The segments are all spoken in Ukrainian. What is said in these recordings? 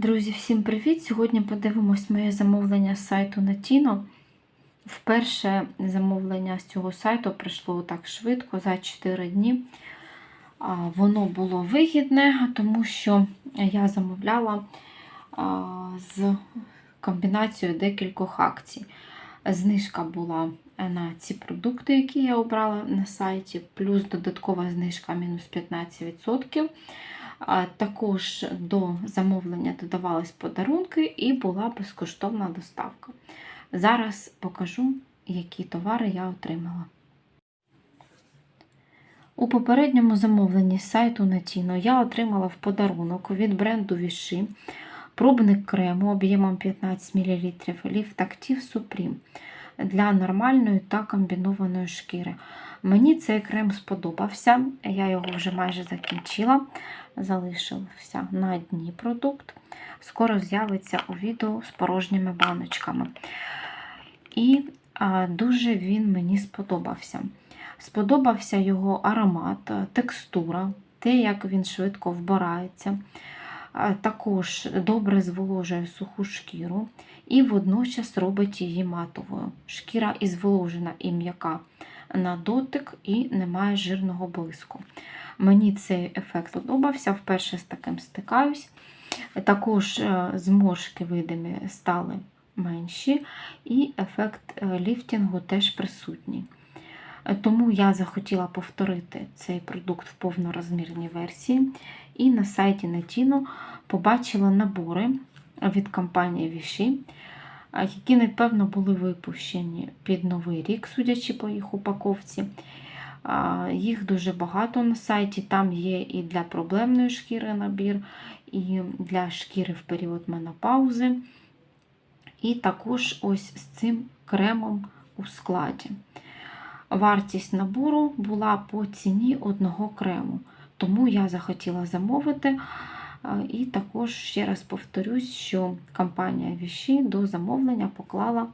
Друзі, всім привіт! Сьогодні подивимось моє замовлення з сайту Natino. Вперше замовлення з цього сайту прийшло так швидко, за 4 дні. Воно було вигідне, тому що я замовляла з комбінацією декількох акцій. Знижка була на ці продукти, які я обрала на сайті, плюс додаткова знижка мінус 15%. Також до замовлення додавались подарунки і була безкоштовна доставка. Зараз покажу, які товари я отримала. У попередньому замовленні з сайту Natino я отримала в подарунок від бренду Vichy пробник крему об'ємом 15 мл Active Supreme для нормальної та комбінованої шкіри. Мені цей крем сподобався, я його вже майже закінчила. Залишився на дні продукт. Скоро з'явиться у відео з порожніми баночками. І а, дуже він мені сподобався. Сподобався його аромат, текстура, те, як він швидко вбирається. А, також добре зволожує суху шкіру і водночас робить її матовою. Шкіра і зволожена і м'яка на дотик і немає жирного блиску. Мені цей ефект подобався, вперше з таким стикаюсь. Також е, зморшки видимі стали менші, і ефект е, ліфтінгу теж присутній. Е, Тому я захотіла повторити цей продукт в повнорозмірній версії. І на сайті Natino побачила набори від компанії Vichy, які, напевно, були випущені під Новий рік, судячи по їх упаковці. Їх дуже багато на сайті. Там є і для проблемної шкіри набір, і для шкіри в період менопаузи. І також ось з цим кремом у складі. Вартість набору була по ціні одного крему. Тому я захотіла замовити. І також ще раз повторюсь, що компанія Vichy до замовлення поклала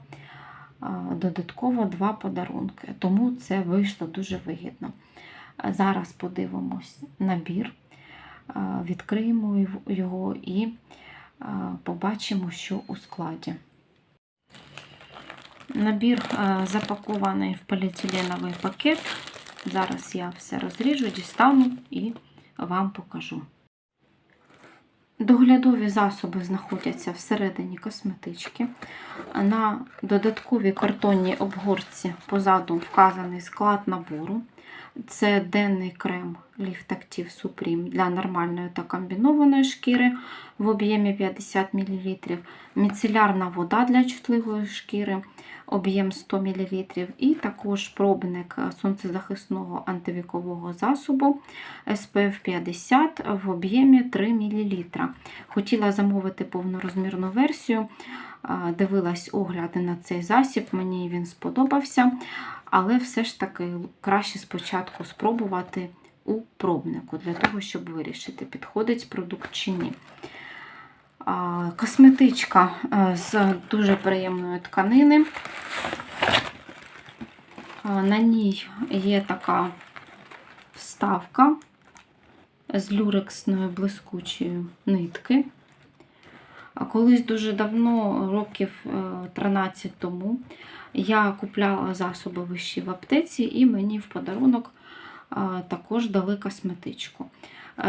додатково два подарунки, тому це вийшло дуже вигідно. Зараз подивимось набір, відкриємо його і побачимо, що у складі. Набір запакований в поліетиленовий пакет. Зараз я все розріжу, дістану і вам покажу. Доглядові засоби знаходяться всередині косметички. На додатковій картонній обгорці позаду вказаний склад набору. Це денний крем Active Supreme для нормальної та комбінованої шкіри в об'ємі 50 мл, міцелярна вода для чутливої шкіри, об'єм 100 мл, і також пробник сонцезахисного антивікового засобу SPF 50 в об'ємі 3 мл. Хотіла замовити повнорозмірну версію, дивилась огляди на цей засіб, мені він сподобався, але все ж таки краще спочатку спробувати у пробнику, для того, щоб вирішити, підходить продукт чи ні. Косметичка з дуже приємної тканини. На ній є така вставка з люрексної блискучої нитки. Колись дуже давно, років 13 тому, я купляла засоби вищі в аптеці, і мені в подарунок також дали косметичку.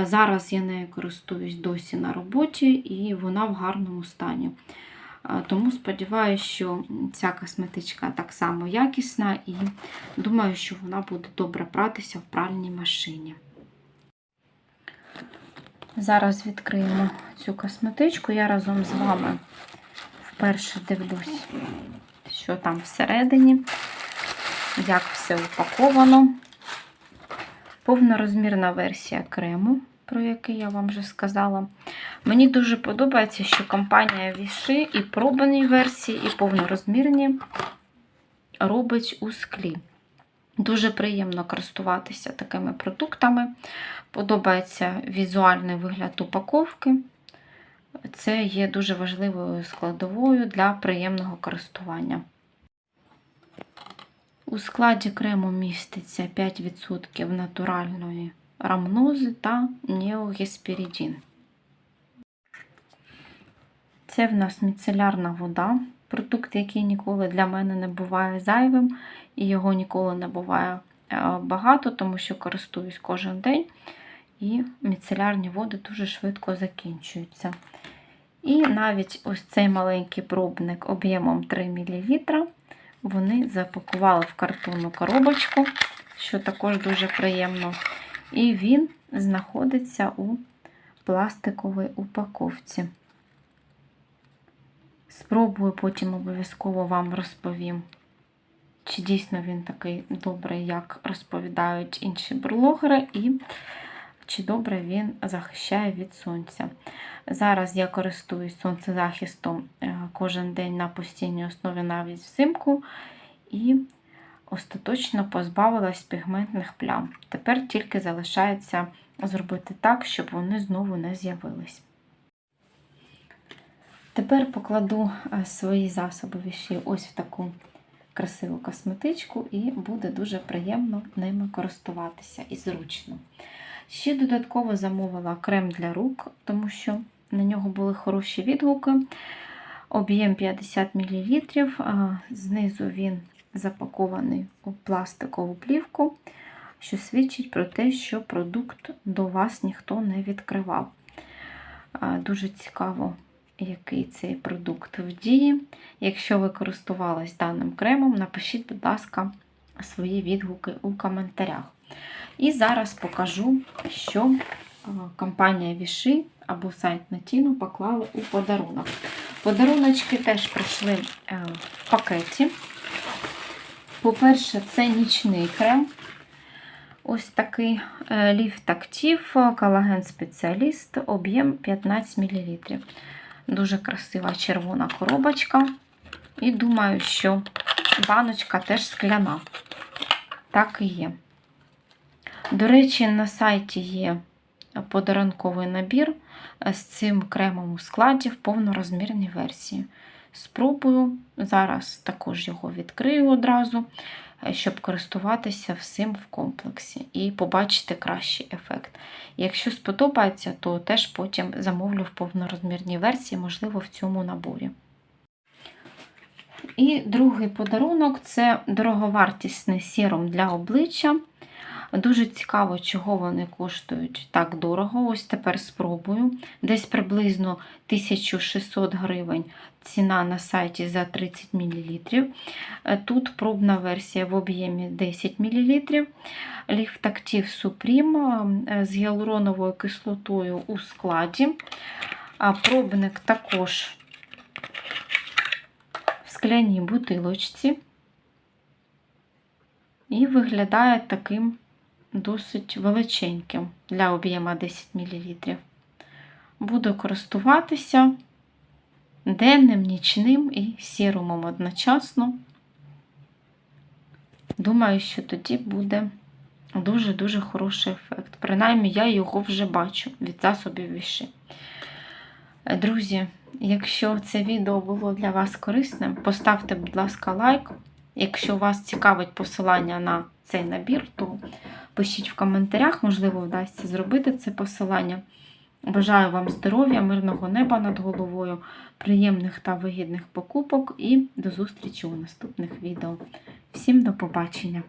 Зараз я нею користуюсь досі на роботі, і вона в гарному стані. Тому сподіваюся, що ця косметичка так само якісна, і думаю, що вона буде добре пратися в пральній машині. Зараз відкриємо цю косметичку. Я разом з вами вперше дивлюсь, що там всередині, як все упаковано. Повнорозмірна версія крему, про який я вам вже сказала. Мені дуже подобається, що компанія Vichy і пробані версії, і повнорозмірні робить у склі. Дуже приємно користуватися такими продуктами. Подобається візуальний вигляд упаковки. Це є дуже важливою складовою для приємного користування. У складі крему міститься 5% натуральної рамнози та неогесперидін. Це в нас міцелярна вода, продукт, який ніколи для мене не буває зайвим, і його ніколи не буває е, багато, тому що користуюсь кожен день. І міцелярні води дуже швидко закінчуються. І навіть ось цей маленький пробник об'ємом 3 мл вони запакували в картонну коробочку, що також дуже приємно. І він знаходиться у пластиковій упаковці. Спробую потім обов'язково вам розповім, чи дійсно він такий добрий, як розповідають інші блогери, і чи добре він захищає від сонця. Зараз я користуюсь сонцезахистом е, кожен день на постійній основі навіть взимку. І остаточно позбавилась пігментних плям. Тепер тільки залишається зробити так, щоб вони знову не з'явились. Тепер покладу е, свої засоби віші ось в таку красиву косметичку, і буде дуже приємно ними користуватися і зручно. Ще додатково замовила крем для рук, тому що на нього були хороші відгуки. Об'єм 50 мл, знизу він запакований у пластикову плівку, що свідчить про те, що продукт до вас ніхто не відкривав. Дуже цікаво, який цей продукт в дії. Якщо ви користувались даним кремом, напишіть, будь ласка, свої відгуки у коментарях. І зараз покажу, що компанія Віши або сайт Натіно поклали у подарунок. Подаруночки теж прийшли е, в пакеті. По-перше, це нічний крем. Ось такий е, ліфт актив, колаген спеціаліст, об'єм 15 мл. Дуже красива червона коробочка. І думаю, що баночка теж скляна. Так і є. До речі, на сайті є подарунковий набір з цим кремом у складі в повнорозмірній версії. Спробую, зараз також його відкрию одразу, щоб користуватися всім в комплексі і побачити кращий ефект. Якщо сподобається, то теж потім замовлю в повнорозмірній версії, можливо, в цьому наборі. І другий подарунок це дороговартісний сіром для обличчя. Дуже цікаво, чого вони коштують так дорого. Ось тепер спробую. Десь приблизно 1600 гривень ціна на сайті за 30 мл. Тут пробна версія в об'ємі 10 мл. Ліфт Актив Supreme з гіалуроновою кислотою у складі. А пробник також в скляній бутилочці. І виглядає таким досить величеньким для об'єма 10 мл. Буду користуватися денним, нічним і сірумом одночасно. Думаю, що тоді буде дуже-дуже хороший ефект. Принаймні, я його вже бачу від засобів віші. Друзі, якщо це відео було для вас корисним, поставте, будь ласка, лайк. Якщо вас цікавить посилання на цей набір, то пишіть в коментарях, можливо, вдасться зробити це посилання. Бажаю вам здоров'я, мирного неба над головою, приємних та вигідних покупок і до зустрічі у наступних відео. Всім до побачення!